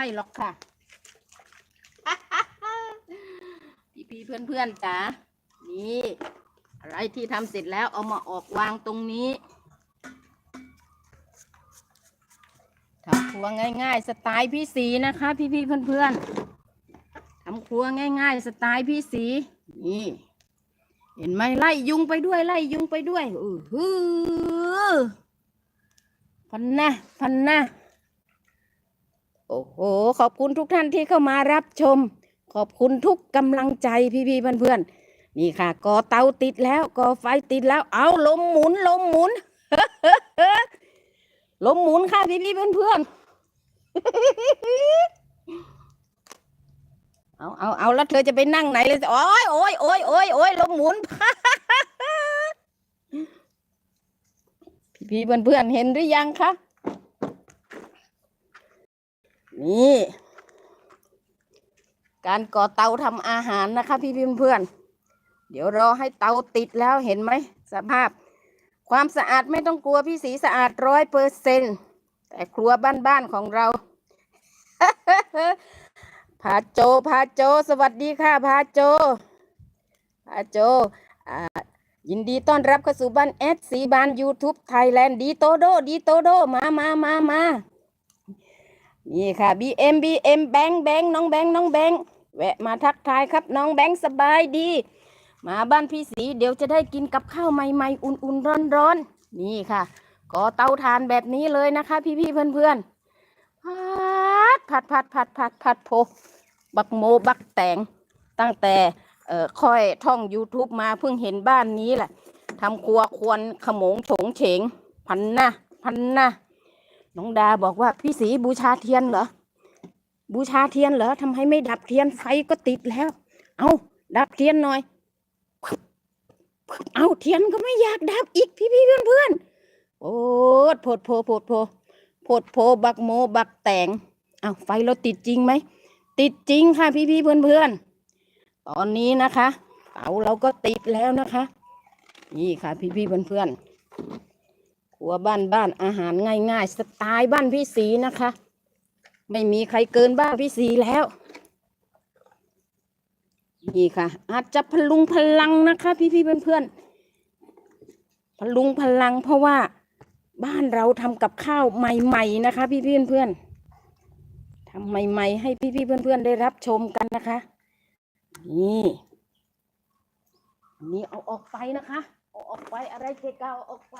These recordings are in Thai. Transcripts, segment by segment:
ช่หรอกค่ะ พี่พี่ๆเพื่อนๆจ๋า นี่ อะไรที่ทำเสร็จแล้วเอามาออกวางตรงนี้ทำครัวง่าย ๆ สไตล์พี่สีนะคะ พี่พี่ๆเพื่อนๆทำครัวง่าย ๆ สไตล์พี่สี นี่ เห็นไหมไล่ยุงไปด้วยไล่ยุงไปด้วยอือฮือพันนะพันนะ โอ้โห ขอบคุณทุกท่านที่เข้ามารับชม ขอบคุณทุกกำลังใจพี่ๆเพื่อนๆนี่ค่ะก่อเตาติดแล้วก่อไฟติดแล้ว เอาลมหมุนลมหมุนลมหมุนค่ะพี่ๆเพื่อนๆเอาเอาเอาแล้วเธอจะไปนั่งไหนเลยโอ้ยโอ้ยโอ้ยโอ้ยโอ้ยลมหมุนพี่ๆเพื่อนๆเห็นหรือยังคะ นี่ การก่อเตาทำอาหารนะคะ พี่ๆเพื่อนๆเดี๋ยวรอให้เตาติดแล้วเห็นไหมสภาพ ความสะอาดไม่ต้องกลัวพี่สีสะอาดร้อยเปอร์เซนแต่ครัวบ้านๆของเราพาโจพาโจ สวัสดีค่ะพาโจพาโจยินดีต้อนรับเข้าสู่บ้านแอดสีบ้าน YouTube ไทยแลนด์ดีโตโดดีโตโดมามามามา นี่ค่ะ BM BM แบงแบงน้องแบงน้องแบงแวะมาทักทายครับน้องแบงสบายดี มาบ้านพี่สีเดี๋ยวจะได้กินกับข้าวใหม่ๆอุ่นๆร้อนๆนี่ค่ะก่อเตาถ่านแบบนี้เลยนะคะ พี่ๆเพื่อนๆผัดผัดผัดผัดผัดผัดโพบักโมบักแตงตั้งแต่เอ่อค่อยท่อง YouTube มาเพิ่งเห็นบ้านนี้แหละทำครัวควรขมงโฉงเฉงพันนะพันนะ น้องดาบอกว่าพี่สีบูชาเทียนเหรอ บูชาเทียนเหรอทำไมไม่ดับเทียนไฟก็ติดแล้ว เอาดับเทียนหน่อย เอาเทียนก็ไม่อยากดับอีกพี่พี่เพื่อนเพื่อนโอ้ดโพดโพโพดโพโพดโพบักโมบักแตงเอาไฟเราติดจริงไหมติดจริงค่ะพี่พี่เพื่อนเพื่อนตอนนี้นะคะเตาเราก็ติดแล้วนะคะ นี่ค่ะพี่พี่เพื่อนเพื่อน ๆครัวบ้านบ้านอาหารง่ายๆสไตล์บ้านพี่สีนะคะ ไม่มีใครเกินบ้านพี่สีแล้ว นี่ค่ะ อาจจะพลุงพลังนะคะ พี่พี่เพื่อนๆพลุงพลังเพราะว่าบ้านเราทำกับข้าวใหม่ ๆ นะคะ พี่พี่เพื่อนๆทำใหม่ ๆ ให้พี่พี่เพื่อนๆได้รับชมกันนะคะ นี่นนี่เอาออกไปนะคะ เอาออกไปอะไรเกะกะเอาออกไป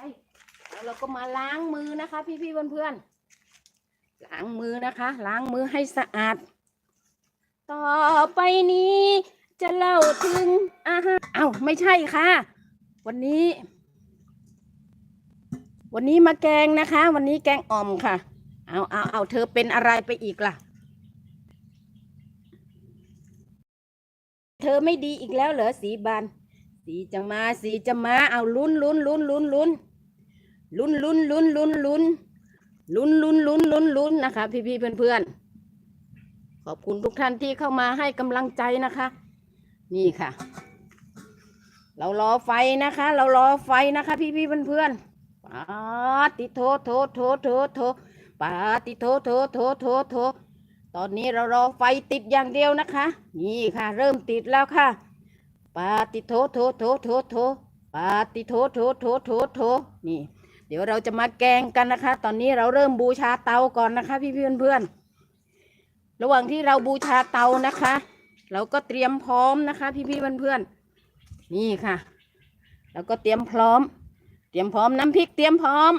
แล้วเราก็มาล้างมือนะคะ พี่พี่เพื่อนๆล้างมือนะคะ ล้างมือให้สะอาด ต่อไปนี้จะเล่าถึงอาหารเอ้าไม่ใช่ค่ะ วันนี้ วันนี้มาแกงนะคะ วันนี้แกงอ่อมค่ะ เอาเอาเอาเธอเป็นอะไรไปอีกล่ะ เธอไม่ดีอีกแล้วเหรอสีบานสีจะมาสีจะมาเอาลุ้นลุ้นลุ้นลุ้นลุ้น ลุ้นลุ้นลุ้นลุ้นลุ้นลุ้นลุ้นลุ้นลุ้นลุ้นนะคะ พี่พี่เพื่อนเพื่อนขอบคุณทุกท่านที่เข้ามาให้กำลังใจนะคะ นี่ค่ะ เรารอไฟนะคะ เรารอไฟนะคะ พี่พี่เพื่อนเพื่อนปาติโทโทโทโทโทปาติโทโทโทโทโทตอนนี้เรารอไฟติดอย่างเดียวนะคะ นี่ค่ะ เริ่มติดแล้วค่ะ ปาติโทโทโทโทโทปาติโทโทโทโทโทนี่ เดี๋ยวเราจะมาแกงกันนะคะ ตอนนี้เราเริ่มบูชาเตาก่อนนะคะ พี่เพื่อนเพื่อนๆระหว่างที่เราบูชาเตานะคะ เราก็เตรียมพร้อมนะคะ พี่พี่เพื่อนๆนี่ค่ะแล้วก็เตรียมพร้อม เตรียมพร้อมน้ำพริกเตรียมพร้อม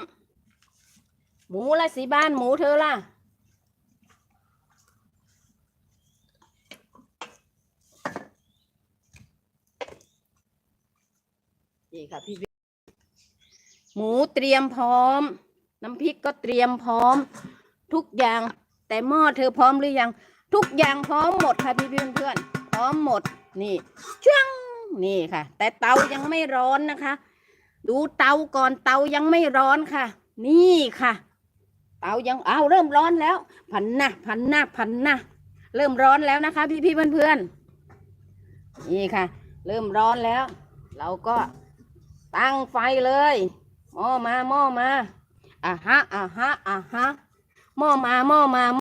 หมูละสีบ้านหมูเธอล่ะนี่ค่ะพี่ หมูเตรียมพร้อม น้ำพริกก็เตรียมพร้อม ทุกอย่าง แต่หม้อเธอพร้อมหรือยัง ทุกอย่างพร้อมหมดค่ะพี่เพื่อนเพื่อนพร้อมหมด นี่ช่างนี่ค่ะ แต่เตายังไม่ร้อนนะคะ ดูเตาก่อนเตายังไม่ร้อนค่ะ นี่ค่ะ เตายังเอาเริ่มร้อนแล้ว พันหน้าพันหน้าพันหน้าเริ่มร้อนแล้วนะคะ พี่พี่เพื่อนเพื่อนนี่ค่ะ เริ่มร้อนแล้ว เราก็ตั้งไฟเลย หม้อมาหม้อมาอะฮะอะฮะอะฮะหม้อมาหม้อมา